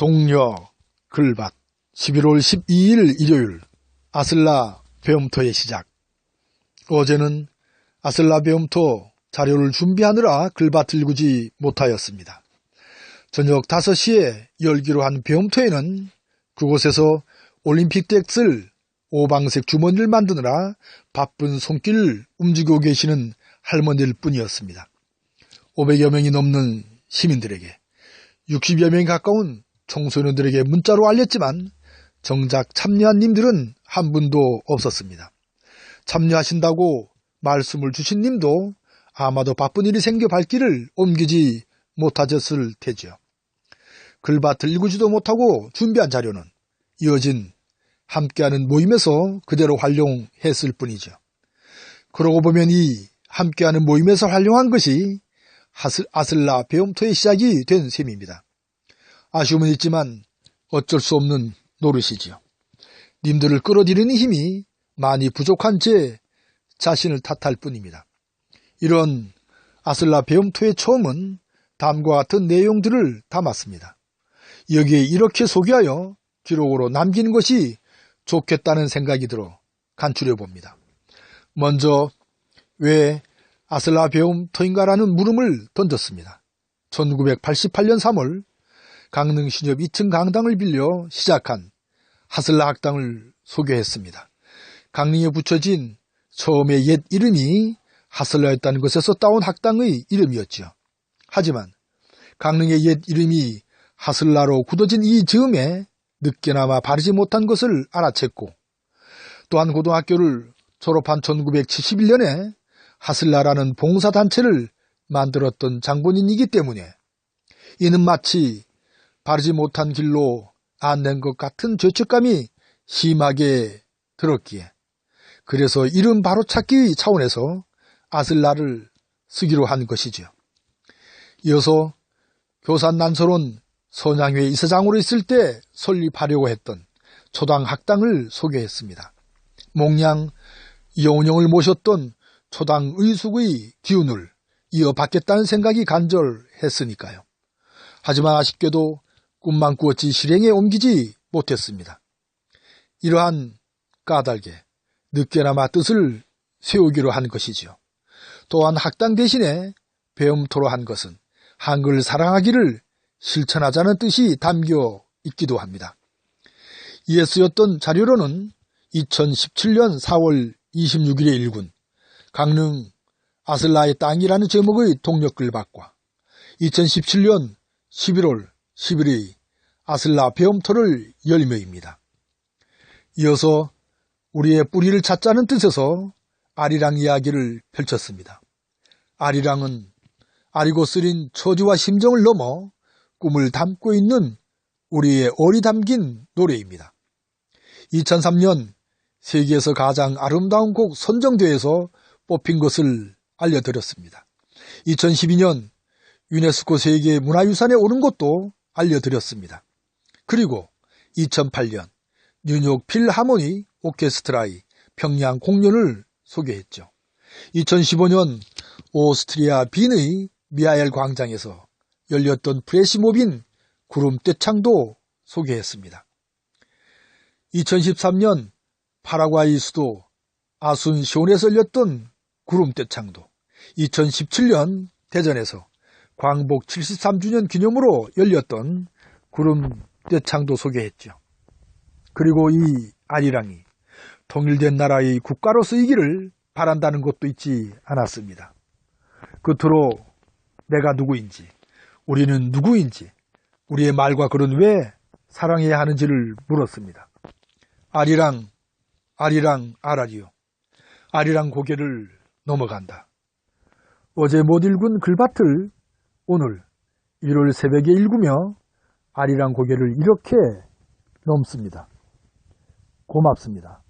동료 글밭 11월 12일 일요일 아슬라 배움터의 시작 어제는 아슬라 배움터 자료를 준비하느라 글밭을 구지 못하였습니다. 저녁 5시에 열기로 한 배움터에는 그곳에서 올림픽 덱쓸 오방색 주머니를 만드느라 바쁜 손길을 움직이고 계시는 할머니일 뿐이었습니다. 500여 명이 넘는 시민들에게 60여 명이 가까운 청소년들에게 문자로 알렸지만 정작 참여한 님들은 한 분도 없었습니다. 참여하신다고 말씀을 주신 님도 아마도 바쁜 일이 생겨 발길을 옮기지 못하셨을 테지요. 글밭을 읽지도 못하고 준비한 자료는 이어진 함께하는 모임에서 그대로 활용했을 뿐이죠. 그러고 보면 이 함께하는 모임에서 활용한 것이 아슬라 배움터의 시작이 된 셈입니다. 아쉬움은 있지만 어쩔 수 없는 노릇이지요. 님들을 끌어들이는 힘이 많이 부족한 제 자신을 탓할 뿐입니다. 이런 아슬라 배움토의 처음은 다음과 같은 내용들을 담았습니다. 여기에 이렇게 소개하여 기록으로 남기는 것이 좋겠다는 생각이 들어 간추려 봅니다. 먼저 왜 아슬라 배움터인가라는 물음을 던졌습니다. 1988년 3월 강릉 신협 2층 강당을 빌려 시작한 하슬라 학당을 소개했습니다. 강릉에 붙여진 처음의 옛 이름이 하슬라였다는 것에서 따온 학당의 이름이었죠. 하지만 강릉의 옛 이름이 하슬라로 굳어진 이 즈음에 늦게나마 바르지 못한 것을 알아챘고 또한 고등학교를 졸업한 1971년에 하슬라라는 봉사단체를 만들었던 장본인이기 때문에 이는 마치 바르지 못한 길로 안낸 것 같은 죄책감이 심하게 들었기에 그래서 이름 바로 찾기 차원에서 아슬라를 쓰기로 한 것이죠. 이어서 교산 난설원 선양회 이사장으로 있을 때 설립하려고 했던 초당 학당을 소개했습니다. 몽양 여운영을 모셨던 초당 의숙의 기운을 이어받겠다는 생각이 간절했으니까요. 하지만 아쉽게도 꿈만 꾸었지 실행에 옮기지 못했습니다. 이러한 까닭에 늦게나마 뜻을 세우기로 한 것이지요. 또한 학당 대신에 배움토로 한 것은 한글 사랑하기를 실천하자는 뜻이 담겨 있기도 합니다. 이에 쓰였던 자료로는 2017년 4월 26일의 일군 강릉 아슬라의 땅이라는 제목의 동력글밭과 2017년 11월 11일 아슬라 배움터를 열매입니다. 이어서 우리의 뿌리를 찾자는 뜻에서 아리랑 이야기를 펼쳤습니다. 아리랑은 아리고 쓰린 처지와 심정을 넘어 꿈을 담고 있는 우리의 어리 담긴 노래입니다. 2003년 세계에서 가장 아름다운 곡 선정대회에서 뽑힌 것을 알려드렸습니다. 2012년 유네스코 세계 문화유산에 오른 것도 알려드렸습니다. 그리고 2008년 뉴욕 필하모니 오케스트라의 평양 공연을 소개했죠. 2015년 오스트리아 빈의 미하엘 광장에서 열렸던 프레시모빈 구름 떼창도 소개했습니다. 2013년 파라과이 수도 아순시온에서 열렸던 구름 떼창도 2017년 대전에서 광복 73주년 기념으로 열렸던 구름 떼창도 소개했죠. 그리고 이 아리랑이 통일된 나라의 국가로 쓰이기를 바란다는 것도 있지 않았습니다. 끝으로 내가 누구인지, 우리는 누구인지, 우리의 말과 글은 왜 사랑해야 하는지를 물었습니다. 아리랑, 아리랑 아라리요. 아리랑 고개를 넘어간다. 어제 못 읽은 글밭을 오늘 1월 새벽에 읽으며 아리랑 고개를 이렇게 넘습니다. 고맙습니다.